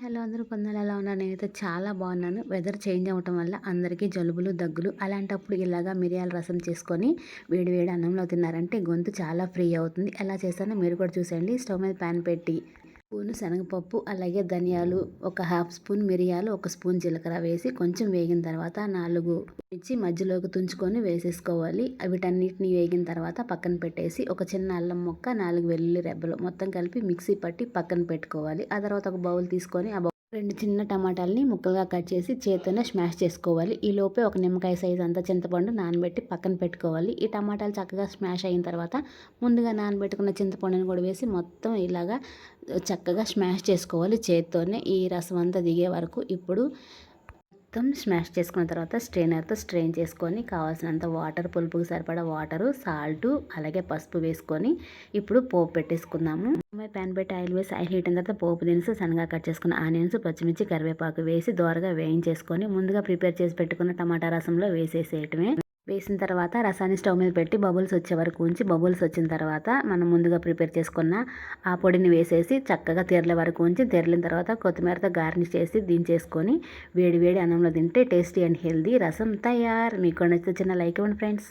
Hello అందరూ కొందరు ఎలా ఉన్నారు? నేనైతే చాలా బాగున్నాను. వెదర్ చేంజ్ అవ్వటం వల్ల అందరికీ జలుబులు దగ్గులు అలాంటప్పుడు ఇలాగా మిరియాల రసం చేసుకొని వేడి వేడి అన్నంలో తిన్నారంటే గొంతు చాలా ఫ్రీ అవుతుంది. ఎలా చేస్తానో మీరు కూడా చూసేయండి. స్టవ్ మీద ప్యాన్ పెట్టి స్పూన్ శనగపప్పు అలాగే ధనియాలు ఒక హాఫ్ స్పూన్ మిరియాలు ఒక స్పూన్ జీలకర్ర వేసి కొంచెం వేగిన తర్వాత నాలుగు మిర్చి మధ్యలోకి తుంచుకొని వేసేసుకోవాలి. వీటన్నిటిని వేగిన తర్వాత పక్కన పెట్టేసి ఒక చిన్న అల్లం ముక్క నాలుగు వెల్లుల్లి రెబ్బలు మొత్తం కలిపి మిక్సీ పట్టి పక్కన పెట్టుకోవాలి. ఆ తర్వాత ఒక బౌల్ తీసుకొని ఆ రెండు చిన్న టమాటాలని ముక్కలుగా కట్ చేసి చేతితోనే స్మాష్ చేసుకోవాలి. ఈ లోపే ఒక నిమ్మకాయ సైజ్ అంతా చింతపండు నానబెట్టి పక్కన పెట్టుకోవాలి. ఈ టమాటాలు చక్కగా స్మాష్ అయిన తర్వాత ముందుగా నానబెట్టుకున్న చింతపండుని కూడా వేసి మొత్తం ఇలాగా చక్కగా స్మాష్ చేసుకోవాలి చేతితోనే. ఈ రసం అంతా దిగే వరకు ఇప్పుడు మొత్తం స్మాష్ చేసుకున్న తర్వాత స్ట్రైనర్తో స్ట్రెయిన్ చేసుకొని కావాల్సినంత వాటర్ పులుపుకి సరిపడా వాటరు సాల్ట్ అలాగే పసుపు వేసుకొని ఇప్పుడు పోపు పెట్టేసుకుందాము. ప్యాన్ పెట్టి ఆయిల్ వేసి ఆయిల్ హీట్ అయిన తర్వాత పోపు దినుసు సన్నగా కట్ చేసుకున్న ఆనియన్స్ పచ్చిమిర్చి కరివేపాకు వేసి దోరగా వేయించేసుకొని ముందుగా ప్రిపేర్ చేసి పెట్టుకున్న టమాటా రసంలో వేసేసేయటమే. వేసిన తర్వాత రసాన్ని స్టవ్ మీద పెట్టి బబుల్స్ వచ్చే వరకు ఉంచి బబుల్స్ వచ్చిన తర్వాత మనం ముందుగా ప్రిపేర్ చేసుకున్న ఆ పొడిని వేసేసి చక్కగా తెరలే వరకు ఉంచి తెరలిన తర్వాత కొత్తిమీరతో గార్నిష్ చేసి దించేసుకొని వేడి వేడి అన్నంలో తింటే టేస్టీ అండ్ హెల్దీ రసం తయారు. మీకు నచ్చితే చిన్న లైక్ ఇవ్వండి ఫ్రెండ్స్